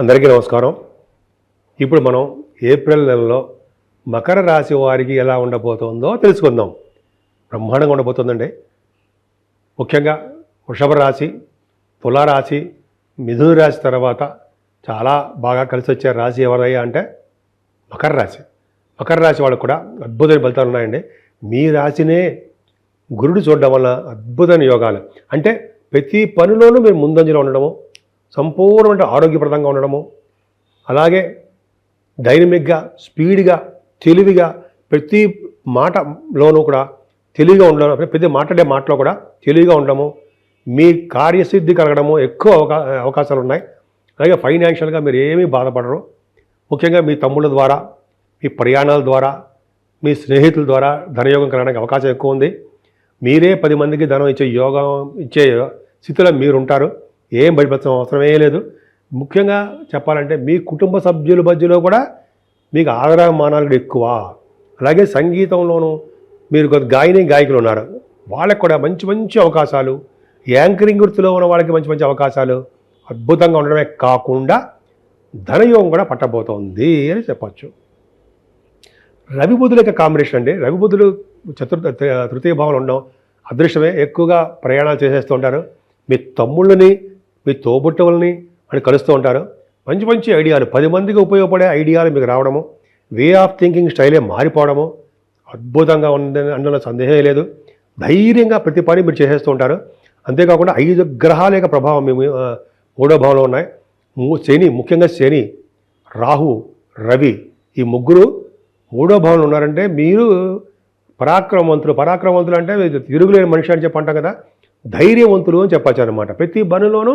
అందరికీ నమస్కారం. ఇప్పుడు మనం ఏప్రిల్ నెలలో మకర రాశి వారికి ఎలా ఉండబోతుందో తెలుసుకుందాం. బ్రహ్మాండంగా ఉండబోతుందండి. ముఖ్యంగా వృషభ రాశి తులారాశి మిథున రాశి తర్వాత చాలా బాగా కలిసి వచ్చే రాశి ఎవరయ్యా అంటే మకర రాశి. మకర రాశి వాళ్ళకు కూడా అద్భుతమైన ఫలితాలు ఉన్నాయండి. మీ రాశినే గురుడు చూడడం వల్ల అద్భుతమైన యోగాలు. అంటే ప్రతి పనిలోనూ మీరు ముందంజలో ఉండడము సంపూర్ణమైన ఆరోగ్యప్రదంగా ఉండడము. అలాగే డైనమిక్గా స్పీడ్గా తెలివిగా ప్రతి మాటలోనూ కూడా తెలివిగా ఉండడం ప్రతి మాట్లాడే మాటలో కూడా తెలివిగా ఉండడము. మీ కార్యసిద్ధి కలగడము ఎక్కువ అవకా అవకాశాలు ఉన్నాయి అలాగే ఫైనాన్షియల్గా మీరు ఏమీ బాధపడరు. ముఖ్యంగా మీ తమ్ముళ్ళ ద్వారా మీ ప్రయాణాల ద్వారా మీ స్నేహితుల ద్వారా ధనయోగం కలగడానికి అవకాశం ఎక్కువ ఉంది. మీరే పది మందికి ధనం ఇచ్చే యోగం ఇచ్చే స్థితిలో మీరుంటారు. ఏం భయపడతాం అవసరమే లేదు. ముఖ్యంగా చెప్పాలంటే మీ కుటుంబ సభ్యుల మధ్యలో కూడా మీకు ఆదరమానాలు ఎక్కువ. అలాగే సంగీతంలోనూ మీరు గాయని గాయకులు ఉన్నారు. వాళ్ళకి కూడా మంచి మంచి అవకాశాలు. యాంకరింగ్ వృత్తిలో ఉన్న వాళ్ళకి మంచి మంచి అవకాశాలు. అద్భుతంగా ఉండడమే కాకుండా ధనయోగం కూడా పట్టబోతోంది అని చెప్పచ్చు. రవి బుధుల యొక్క కాంబినేషన్ అండి. రవి బుధులు చతుర్థ తృతీయ భావంలో ఉండడం అదృష్టమే. ఎక్కువగా ప్రయాణాలు చేసేస్తూ ఉంటారు. మీ తమ్ముళ్ళని మీ తోబుట్టవల్ని అని కలుస్తూ ఉంటారు. మంచి మంచి ఐడియాలు పది మందికి ఉపయోగపడే ఐడియాలు మీకు రావడము వే ఆఫ్ థింకింగ్ స్టైలే మారిపోవడము అద్భుతంగా ఉందని అందులో సందేహం లేదు. ధైర్యంగా ప్రతి పని మీరు చేసేస్తూ ఉంటారు. అంతేకాకుండా ఐదు గ్రహాల యొక్క ప్రభావం మీ మూడో భావంలో ఉన్నాయి. శని ముఖ్యంగా శని రాహు రవి ఈ ముగ్గురు మూడో భావంలో ఉన్నారంటే మీరు పరాక్రమవంతులు. పరాక్రమవంతులు అంటే తిరుగులేని మనిషి అని చెప్పంటాం కదా. ధైర్యవంతులు అని చెప్పచ్చు అనమాట ప్రతి పనిలోనూ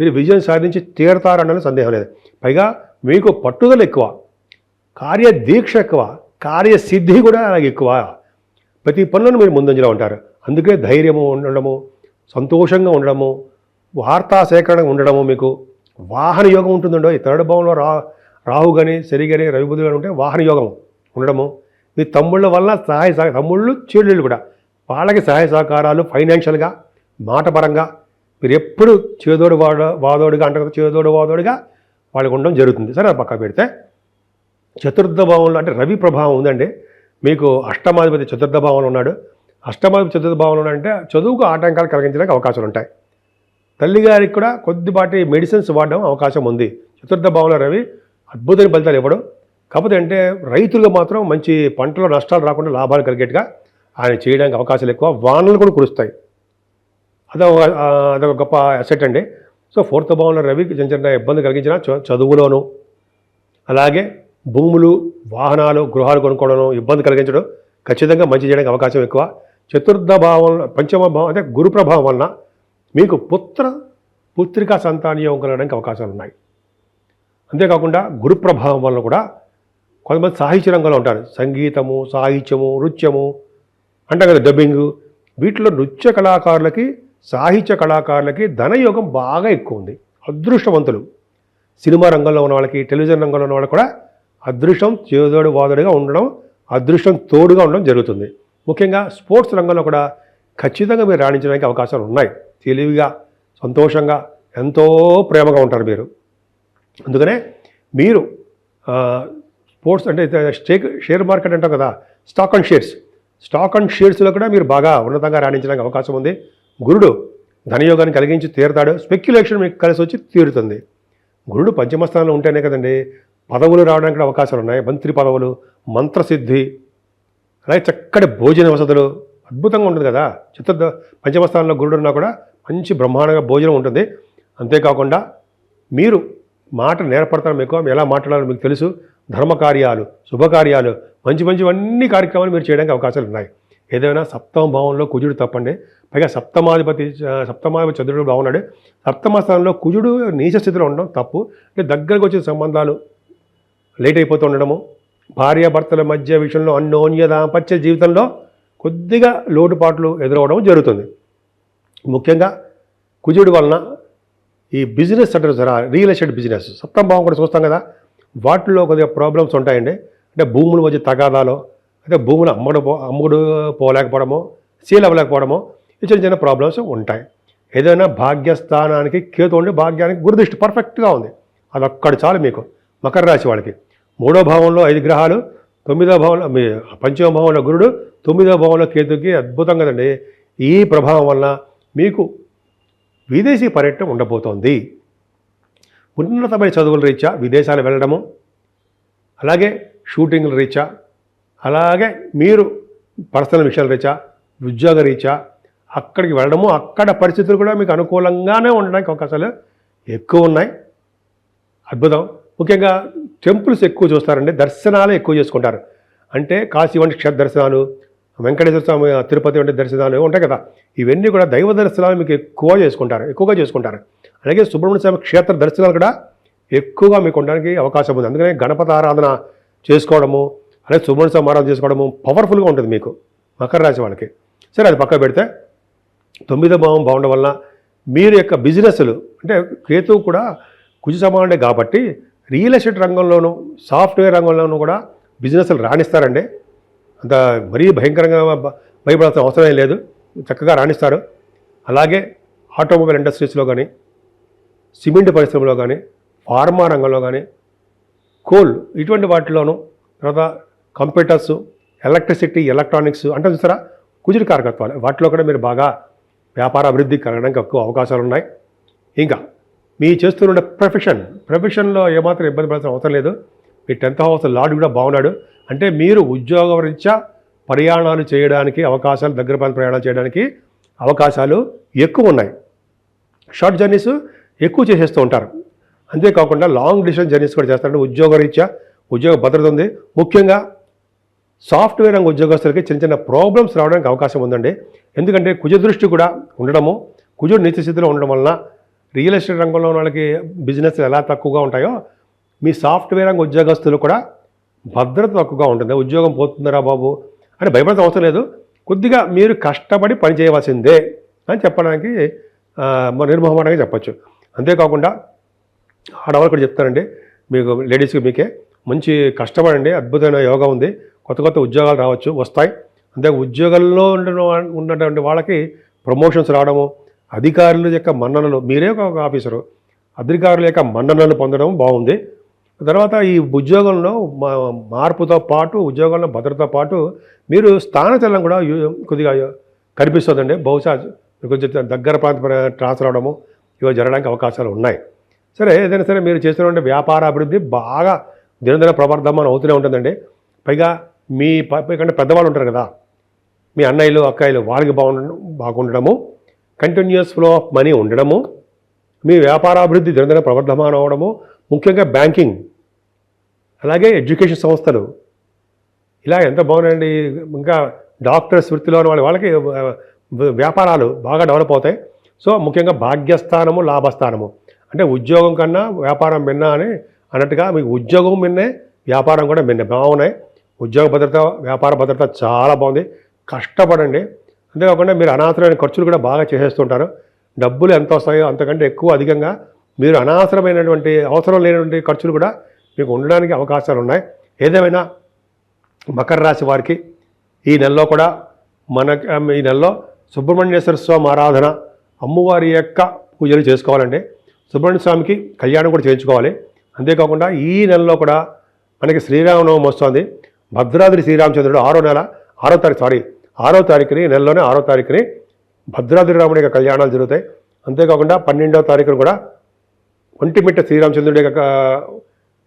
మీరు విజయం సాధించి తీరతారన్నది సందేహం లేదు. పైగా మీకు పట్టుదల ఎక్కువ కార్యదీక్ష ఎక్కువ కార్యసిద్ధి కూడా అలాగే ఎక్కువ. ప్రతి పనులను మీరు ముందంజలో ఉంటారు. అందుకే ధైర్యము ఉండడము సంతోషంగా ఉండడము వార్తా సేకరణ ఉండడము మీకు వాహన యోగం ఉంటుందండో ఈ థర్డ్ భావంలో రా రాహు కానీ శని కానీ రవిబుధులు కానీ ఉంటే వాహన యోగం ఉండడము. మీ తమ్ముళ్ళ వల్ల సహాయ సహ తమ్ముళ్ళు చెల్లెళ్ళు కూడా వాళ్ళకి సహాయ సహకారాలు ఫైనాన్షియల్గా మాటపరంగా మీరు ఎప్పుడు చేదోడు వాడ వాదోడుగా అంటే కదా చేదోడు వాదోడుగా వాళ్ళకి ఉండడం జరుగుతుంది. సరే పక్క పెడితే చతుర్థ భావంలో అంటే రవి ప్రభావం ఉందండి. మీకు అష్టమాధిపతి చతుర్థ భావంలో ఉన్నాడు. అష్టమాధిపతి చతుర్థ భావంలో అంటే చదువుకు ఆటంకాలు కలిగించడానికి అవకాశాలు ఉంటాయి. తల్లిగారికి కూడా కొద్దిపాటి మెడిసిన్స్ వాడడం అవకాశం ఉంది. చతుర్థ భావంలో రవి అద్భుతమైన ఫలితాలు ఇవ్వడం. కాకపోతే అంటే రైతులకు మాత్రం మంచి పంటలో నష్టాలు రాకుండా లాభాలు కలిగేట్టుగా ఆయన చేయడానికి అవకాశాలు ఎక్కువ. వానలు కూడా కురుస్తాయి. అదొక అదొక గొప్ప అసెట్ అండి. సో ఫోర్త్ భావంలో రవికి చిన్న చిన్న ఇబ్బంది కలిగించిన చదువులోను అలాగే భూములు వాహనాలు గృహాలు కొనుక్కోవడం ఇబ్బంది కలిగించడం ఖచ్చితంగా మంచి చేయడానికి అవకాశం ఎక్కువ. చతుర్థ భావం పంచమ భావం అంటే గురు ప్రభావం వలన మీకు పుత్ర పుత్రికా సంతానయోగం కలగడానికి అవకాశాలు ఉన్నాయి. అంతేకాకుండా గురు ప్రభావం వలన కూడా కొంతమంది సాహిత్య రంగంలో ఉంటారు. సంగీతము సాహిత్యము నృత్యము అంటాం కదా డబ్బింగ్ వీటిలో నృత్య కళాకారులకి సాహిత్య కళాకారులకి ధనయోగం బాగా ఎక్కువ ఉంది. అదృష్టవంతులు. సినిమా రంగంలో ఉన్న వాళ్ళకి టెలివిజన్ రంగంలో ఉన్న వాళ్ళకి కూడా అదృష్టం చేదోడు వాదోడుగా ఉండడం అదృష్టం తోడుగా ఉండడం జరుగుతుంది. ముఖ్యంగా స్పోర్ట్స్ రంగంలో కూడా ఖచ్చితంగా మీరు రాణించడానికి అవకాశాలు ఉన్నాయి. తెలివిగా సంతోషంగా ఎంతో ప్రేమగా ఉంటారు మీరు. అందుకనే మీరు స్పోర్ట్స్ అంటే స్టేక్ షేర్ మార్కెట్ అంటాం కదా stock and shares. Stock and షేర్స్లో కూడా మీరు బాగా ఉన్నతంగా రాణించడానికి అవకాశం ఉంది. గురుడు ధనయోగాన్ని కలిగించి తీరుతాడు స్పెక్యులేషన్ మీకు కలిసి వచ్చి తీరుతుంది. గురుడు పంచమస్థానంలో ఉంటేనే కదండి పదవులు రావడానికి అవకాశాలు ఉన్నాయి. మంత్రి పదవులు మంత్రసిద్ధి అలాగే చక్కటి భోజన వసతులు. అద్భుతంగా ఉంటుంది కదా. చతుర్థ పంచమస్థానంలో గురుడు ఉన్నా కూడా మంచి బ్రహ్మాండంగా భోజనం ఉంటుంది. అంతేకాకుండా మీరు మాట నేర్పడతారు మీకు ఎలా మాట్లాడాలో మీకు తెలుసు. ధర్మకార్యాలు శుభకార్యాలు మంచి మంచివన్నీ కార్యక్రమాలు మీరు చేయడానికి అవకాశాలు ఉన్నాయి. ఏదైనా సప్తమ భావంలో కుజుడు తప్పండి. పైగా సప్తమాధిపతి సప్తమాధిపతి చంద్రుడు బాగున్నాడు. సప్తమ స్థానంలో కుజుడు నీచ స్థితిలో ఉండడం తప్పు. అంటే దగ్గరకు వచ్చే సంబంధాలు లేట్ అయిపోతూ ఉండడము భార్యాభర్తల మధ్య విషయంలో అన్యోన్య దాంపత్య జీవితంలో కొద్దిగా లోటుపాట్లు ఎదురవడం జరుగుతుంది. ముఖ్యంగా కుజుడి వలన ఈ బిజినెస్ అంటారు సార్ రియల్ ఎస్టేట్ బిజినెస్ సప్తం భావం కూడా చూస్తాం కదా. వాటిల్లో కొద్దిగా ప్రాబ్లమ్స్ ఉంటాయండి. అంటే భూముల మధ్య తగాదాలో అంటే భూములు అమ్మడు పో అమ్ముడు పోలేకపోవడమో సీల్ అవ్వలేకపోవడమో ఈ చిన్న చిన్న ప్రాబ్లమ్స్ ఉంటాయి. ఏదైనా భాగ్యస్థానానికి కేతు ఉండి భాగ్యానికి గురుదృష్టి పర్ఫెక్ట్గా ఉంది. అది ఒక్కడు చాలు మీకు. మకర రాశి వాళ్ళకి. మూడో భావంలో ఐదు గ్రహాలు తొమ్మిదో భావంలో మీ పంచమ భావంలో గురుడు తొమ్మిదో భావంలో కేతుకి అద్భుతం కదండి ఈ ప్రభావం వలన మీకు విదేశీ పర్యటన ఉండబోతోంది. ఉన్నతమైన చదువుల రీత్యా విదేశాలు వెళ్ళడము అలాగే షూటింగ్ల రీత్యా అలాగే మీరు పర్సనల్ విషయాల రీత్యా ఉద్యోగ రీత్యా అక్కడికి వెళ్ళడము అక్కడ పరిస్థితులు కూడా మీకు అనుకూలంగానే ఉండడానికి అవకాశాలు ఎక్కువ ఉన్నాయి. అద్భుతం. ముఖ్యంగా టెంపుల్స్ ఎక్కువ చూస్తారండి దర్శనాలు ఎక్కువ చేసుకుంటారు. అంటే కాశీ వంటి క్షేత్ర దర్శనాలు వెంకటేశ్వర స్వామి తిరుపతి వంటి దర్శనాలు ఉంటాయి కదా ఇవన్నీ కూడా దైవ దర్శనాలు మీకు ఎక్కువ చేసుకుంటారు ఎక్కువగా చేసుకుంటారు. అలాగే సుబ్రహ్మణ్య స్వామి క్షేత్ర దర్శనాలు కూడా ఎక్కువగా మీకు ఉండడానికి అవకాశం ఉంది. అందుకనే గణపతి ఆరాధన చేసుకోవడము అలాగే సుబ్రహ్మణ్య స్వామి చేసుకోవడము పవర్ఫుల్గా ఉంటుంది మీకు మకర రాశి వాళ్ళకి సరే అది పక్క పెడితే తొమ్మిదో భావం బాగుండడం వలన మీరు యొక్క బిజినెస్లు అంటే కేతువు కూడా కుజ సమానుడే కాబట్టి రియల్ ఎస్టేట్ రంగంలోనూ సాఫ్ట్వేర్ రంగంలోనూ కూడా బిజినెస్లు రాణిస్తారండి. అంత మరీ భయంకరంగా భయపడాల్సిన అవసరం ఏం లేదు చక్కగా రాణిస్తారు. అలాగే ఆటోమొబైల్ ఇండస్ట్రీస్లో కానీ సిమెంట్ పరిశ్రమలో కానీ ఫార్మా రంగంలో కానీ కోల్ ఇటువంటి వాటిలోనూ తర్వాత కంప్యూటర్స్ ఎలక్ట్రిసిటీ ఎలక్ట్రానిక్స్ అంటే చూసారా కుజుడి కారకత్వాలు. వాటిలో కూడా మీరు బాగా వ్యాపార అభివృద్ధి కలగడానికి ఎక్కువ అవకాశాలు ఉన్నాయి. ఇంకా మీ చేస్తున్న ప్రొఫెషన్ ప్రొఫెషన్లో ఏమాత్రం ఇబ్బంది పడాల్సిన అవసరం లేదు. మీ టెన్త్ హౌస్ లార్డ్ కూడా బాగున్నాడు. అంటే మీరు ఉద్యోగ రీత్యా ప్రయాణాలు చేయడానికి అవకాశాలు దగ్గర ప్రాంత ప్రయాణాలు చేయడానికి అవకాశాలు ఎక్కువ ఉన్నాయి. షార్ట్ జర్నీస్ ఎక్కువ చేసేస్తూ ఉంటారు. అంతేకాకుండా లాంగ్ డిస్టెన్స్ జర్నీస్ కూడా చేస్తారంటే ఉద్యోగ రీత్యా ఉద్యోగ భద్రత ఉంది. ముఖ్యంగా సాఫ్ట్వేర్ రంగ ఉద్యోగస్తులకి చిన్న చిన్న ప్రాబ్లమ్స్ రావడానికి అవకాశం ఉందండి. ఎందుకంటే కుజ దృష్టి కూడా ఉండడము కుజుడు నీతి స్థితిలో ఉండడం వలన రియల్ ఎస్టేట్ రంగంలో ఉన్న వాళ్ళకి బిజినెస్ ఎలా తక్కువగా ఉంటాయో మీ సాఫ్ట్వేర్ రంగ ఉద్యోగస్తులు కూడా భద్రత తక్కువగా ఉంటుంది. ఉద్యోగం పోతుందిరా బాబు అని భయపడతా అవసరం లేదు. కొద్దిగా మీరు కష్టపడి పని చేయవలసిందే అని చెప్పడానికి ఆ, చెప్పచ్చు. అంతేకాకుండా ఆడవాళ్ళు కూడా చెప్తారండి మీకు లేడీస్కి మీకే మంచి కష్టపడండి అద్భుతమైన యోగా ఉంది. కొత్త కొత్త ఉద్యోగాలు రావచ్చు వస్తాయి. అంతే ఉద్యోగాల్లో ఉండడం ఉన్నటువంటి వాళ్ళకి ప్రమోషన్స్ రావడము అధికారుల యొక్క మన్ననలు మీరే ఒక ఆఫీసరు అధికారుల యొక్క మన్ననలు పొందడం బాగుంది. తర్వాత ఈ ఉద్యోగంలో మా- మార్పుతో పాటు ఉద్యోగంలో భద్రతతో పాటు మీరు స్థానచలనం కూడా కొద్దిగా కనిపిస్తుందండి. బహుశా కొంచెం దగ్గర ప్రాంత ట్రాన్స్ఫర్ అవడము ఇవి జరగడానికి అవకాశాలు ఉన్నాయి. సరే ఏదైనా సరే మీరు చేసినటువంటి వ్యాపార అభివృద్ధి బాగా దినదిన ప్రవర్ధమానం అవుతూనే ఉంటుందండి. పైగా మీ కంటే పెద్దవాళ్ళు ఉంటారు కదా. మీ అన్నయ్యలు అక్కాయిలు వాళ్ళకి బాగుండడం బాగుండడము కంటిన్యూస్ ఫ్లో ఆఫ్ మనీ ఉండడము మీ వ్యాపారాభివృద్ధి దినదిన ప్రవర్ధమానం అవడము ముఖ్యంగా బ్యాంకింగ్ అలాగే ఎడ్యుకేషన్ సంస్థలు. ఇలా ఎంత బాగున్నాయండి. ఇంకా డాక్టర్స్ వృత్తిలో ఉన్న వాళ్ళ వాళ్ళకి వ్యాపారాలు బాగా డెవలప్ అవుతాయి. సో ముఖ్యంగా భాగ్యస్థానము లాభస్థానము. అంటే ఉద్యోగం కన్నా వ్యాపారం మిన్న అని అన్నట్టుగా మీకు ఉద్యోగం మిన్నే వ్యాపారం కూడా మిన్నే బాగున్నాయి. ఉద్యోగ భద్రత వ్యాపార భద్రత చాలా బాగుంది. కష్టపడండి. అంతేకాకుండా మీరు అనవసరమైన ఖర్చులు కూడా బాగా చేసేస్తుంటారు. డబ్బులు ఎంత వస్తాయో అంతకంటే ఎక్కువ అధికంగా మీరు అనవసరమైనటువంటి అవసరం లేనటువంటి ఖర్చులు కూడా మీకు ఉండడానికి అవకాశాలు ఉన్నాయి. ఏదేమైనా మకర రాశి వారికి ఈ నెలలో కూడా మన ఈ నెలలో సుబ్రహ్మణ్యేశ్వర స్వామి ఆరాధన అమ్మవారి యొక్క పూజలు చేసుకోవాలండి. సుబ్రహ్మణ్య స్వామికి కళ్యాణం కూడా చేయించుకోవాలి. అంతేకాకుండా ఈ నెలలో కూడా మనకి శ్రీరామనవమి వస్తుంది. భద్రాద్రి శ్రీరామచంద్రుడు ఆరో నెల ఆరో తారీఖు సారీ ఆరో తారీఖుని నెలలోనే ఆరో తారీఖుని భద్రాద్రి రాముడి యొక్క కళ్యాణాలు జరుగుతాయి. అంతేకాకుండా పన్నెండవ తారీఖున కూడా ఒంటిమిట్ట శ్రీరామచంద్రుడి యొక్క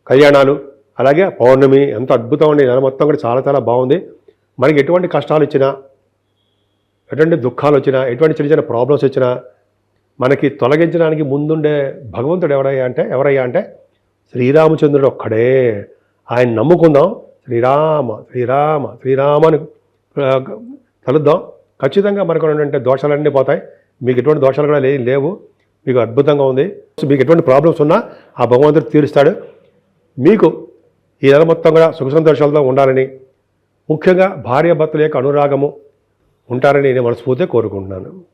కళ్యాణాలు అలాగే పౌర్ణమి ఎంత అద్భుతం అండి నెల మొత్తం కూడా చాలా చాలా బాగుంది. మనకి ఎటువంటి కష్టాలు వచ్చినా ఎటువంటి దుఃఖాలు వచ్చినా ఎటువంటి చిన్న చిన్న ప్రాబ్లమ్స్ వచ్చినా మనకి తొలగించడానికి ముందుండే భగవంతుడు ఎవరయ్యా అంటే ఎవరయ్యా అంటే శ్రీరామచంద్రుడు ఒక్కడే. ఆయన నమ్ముకుందాం. శ్రీరామ శ్రీరామ శ్రీరామ అని కలుద్దాం. ఖచ్చితంగా మనకు ఉన్నటువంటి దోషాలన్నీ పోతాయి. మీకు ఎటువంటి దోషాలు కూడా లే- లేవు. మీకు అద్భుతంగా ఉంది. మీకు ఎటువంటి ప్రాబ్లమ్స్ ఉన్నా ఆ భగవంతుడు తీరుస్తాడు. మీకు ఈ నెల మొత్తం కూడా సుఖ సంతోషాలతో ఉండాలని ముఖ్యంగా భార్యాభర్తల యొక్క అనురాగము ఉంటారని నేను మనస్ఫూర్తిగా కోరుకుంటున్నాను.